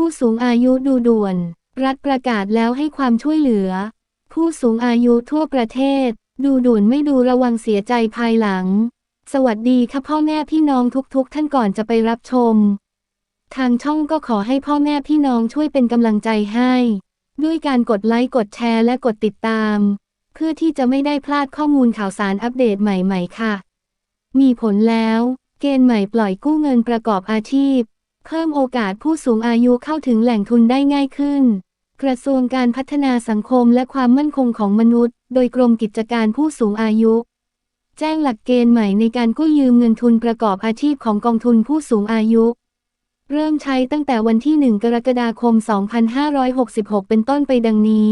ผู้สูงอายุดูด่วน รัฐประกาศแล้วให้ความช่วยเหลือ ผู้สูงอายุทั่วประเทศ ดูด่วนไม่ดูระวังเสียใจภายหลัง สวัสดีค่ะพ่อแม่พี่น้องทุกๆ ท่านก่อนจะไปรับชม ทางช่องก็ขอให้พ่อแม่พี่น้องช่วยเป็นกำลังใจให้ ด้วยการกดไลค์กดแชร์และกดติดตาม เพื่อที่จะไม่ได้พลาดข้อมูลข่าวสารอัปเดตใหม่ ๆ ค่ะ มีผลแล้ว เกณฑ์ใหม่ปล่อยกู้เงินประกอบอาชีพ เพิ่มโอกาสผู้สูงอายุเข้าถึงแหล่งทุนได้ง่ายขึ้น กระทรวงการพัฒนาสังคมและความมั่นคงของมนุษย์ โดยกรมกิจการผู้สูงอายุ แจ้งหลักเกณฑ์ใหม่ในการกู้ยืมเงินทุนประกอบอาชีพของกองทุนผู้สูงอายุ เริ่มใช้ตั้งแต่วันที่ 1 กรกฎาคม 2566 เป็นต้นไปดังนี้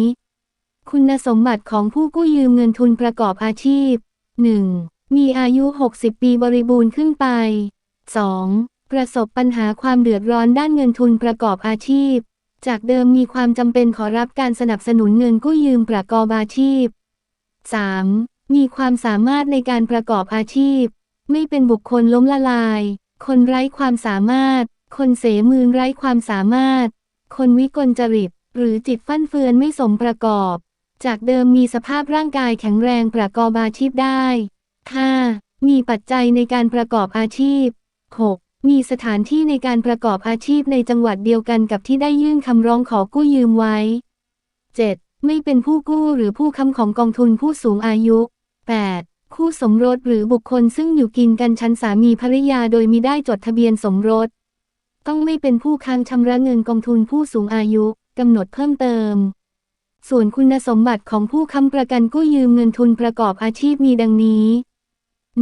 คุณสมบัติของผู้กู้ยืมเงินทุนประกอบอาชีพ 1. มีอายุ 60 ปีบริบูรณ์ขึ้นไป 2. ประสบปัญหาความเดือดร้อนด้านเงินทุนประกอบอาชีพ จากเดิมมีความจำเป็นขอรับการสนับสนุนเงินกู้ยืมประกอบอาชีพ 3. มีความสามารถในการประกอบอาชีพ ไม่เป็นบุคคลล้มละลาย คนไร้ความสามารถ คนเสมือนไร้ความสามารถ คนวิกลจริต หรือจิตฟั่นเฟือนไม่สมประกอบ จากเดิมมีสภาพร่างกายแข็งแรงประกอบอาชีพได้ 5. มีปัจจัยในการประกอบอาชีพ 6. มีสถานที่ในการประกอบอาชีพในจังหวัดเดียวกันกับที่ได้ยื่นคำร้องขอกู้ยืมไว้ 7. ไม่เป็นผู้กู้หรือผู้ค้ำของกองทุนผู้สูงอายุ 8. คู่สมรสหรือบุคคลซึ่งอยู่กินกันชั้นสามีภริยาโดยมิได้จดทะเบียนสมรส ต้องไม่เป็นผู้ค้างชำระเงินกองทุนผู้สูงอายุกำหนดเพิ่มเติม ส่วนคุณสมบัติของผู้ค้ำประกันกู้ยืมเงินทุนประกอบอาชีพมีดังนี้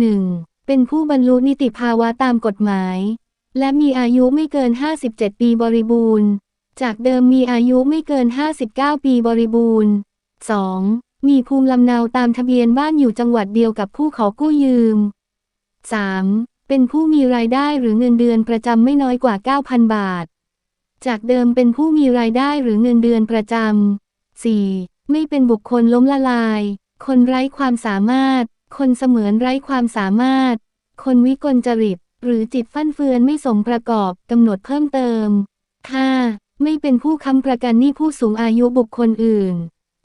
1. เป็นผู้บรรลุนิติภาวะตามกฎหมาย และมีอายุไม่เกิน 57 ปีบริบูรณ์ จากเดิมมีอายุไม่เกิน 59 ปีบริบูรณ์ 2. มีภูมิลำเนาตามทะเบียนบ้านอยู่จังหวัดเดียวกับผู้ขอกู้ยืม 3. เป็นผู้มีรายได้หรือเงินเดือนประจำไม่น้อยกว่า 9,000 บาท จากเดิมเป็นผู้มีรายได้หรือเงินเดือนประจำ 4. ไม่เป็นบุคคลล้มละลาย คนไร้ความสามารถ คนเสมือนไร้ความสามารถ คนวิกลจริต หรือจิตฟั่นเฟือนไม่สมประกอบกำหนดเพิ่มเติม 5. ไม่เป็นผู้ค้ำประกันหนี้ผู้สูงอายุบุคคลอื่น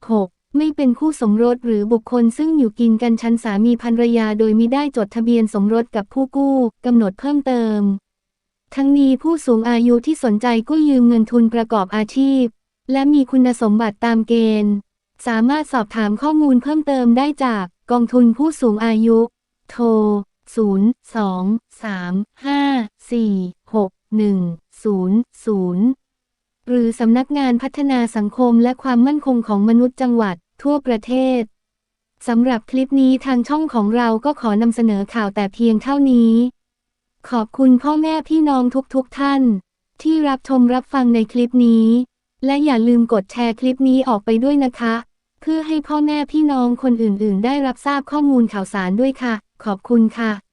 6. ไม่เป็นคู่สมรสหรือบุคคลซึ่งอยู่กินกันชั้นสามีภรรยาโดยมิได้จดทะเบียนสมรสกับผู้กู้กำหนดเพิ่มเติม ทั้งนี้ผู้สูงอายุที่สนใจกู้ยืมเงินทุนประกอบอาชีพ และมีคุณสมบัติตามเกณฑ์ สามารถสอบถามข้อมูลเพิ่มเติมได้จาก กองทุนผู้สูงอายุ โทร 0 2 3 5 4 6 1 0 0 หรือสำนักงานพัฒนาสังคมและความมั่นคงของมนุษย์จังหวัดทั่วประเทศ สำหรับคลิปนี้ทางช่องของเราก็ขอนำเสนอข่าวแต่เพียงเท่านี้ ขอบคุณพ่อแม่พี่น้องทุกๆทท่าน ที่รับชมรับฟังในคลิปนี้ และอย่าลืมกดแชร์คลิปนี้ออกไปด้วยนะคะ พื่อให้พ่อแม่พี่น้องคนอื่น ๆ ได้รับทราบข้อมูลข่าวสารด้วยค่ะ ขอบคุณค่ะ